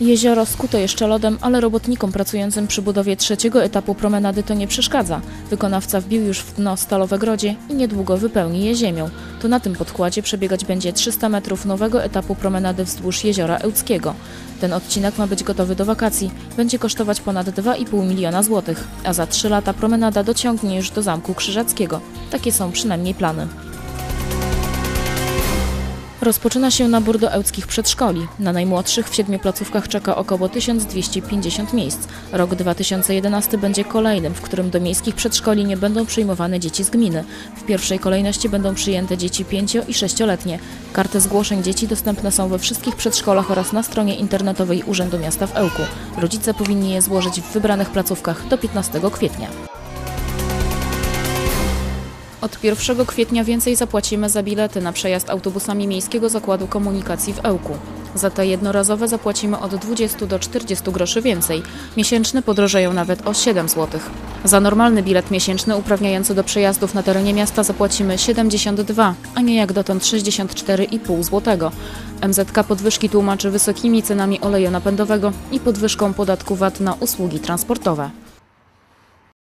Jezioro skute jeszcze lodem, ale robotnikom pracującym przy budowie trzeciego etapu promenady to nie przeszkadza. Wykonawca wbił już w dno stalowe grodzie i niedługo wypełni je ziemią. To na tym podkładzie przebiegać będzie 300 metrów nowego etapu promenady wzdłuż Jeziora Ełckiego. Ten odcinek ma być gotowy do wakacji. Będzie kosztować ponad 2,5 miliona złotych, a za 3 lata promenada dociągnie już do Zamku Krzyżackiego. Takie są przynajmniej plany. Rozpoczyna się nabór do ełckich przedszkoli. Na najmłodszych w siedmiu placówkach czeka około 1250 miejsc. Rok 2011 będzie kolejnym, w którym do miejskich przedszkoli nie będą przyjmowane dzieci z gminy. W pierwszej kolejności będą przyjęte dzieci 5 i 6-letnie. Karty zgłoszeń dzieci dostępne są we wszystkich przedszkolach oraz na stronie internetowej Urzędu Miasta w Ełku. Rodzice powinni je złożyć w wybranych placówkach do 15 kwietnia. Od 1 kwietnia więcej zapłacimy za bilety na przejazd autobusami Miejskiego Zakładu Komunikacji w Ełku. Za te jednorazowe zapłacimy od 20 do 40 groszy więcej. Miesięczne podrożeją nawet o 7 zł. Za normalny bilet miesięczny uprawniający do przejazdów na terenie miasta zapłacimy 72, a nie jak dotąd 64,5 zł. MZK podwyżki tłumaczy wysokimi cenami oleju napędowego i podwyżką podatku VAT na usługi transportowe.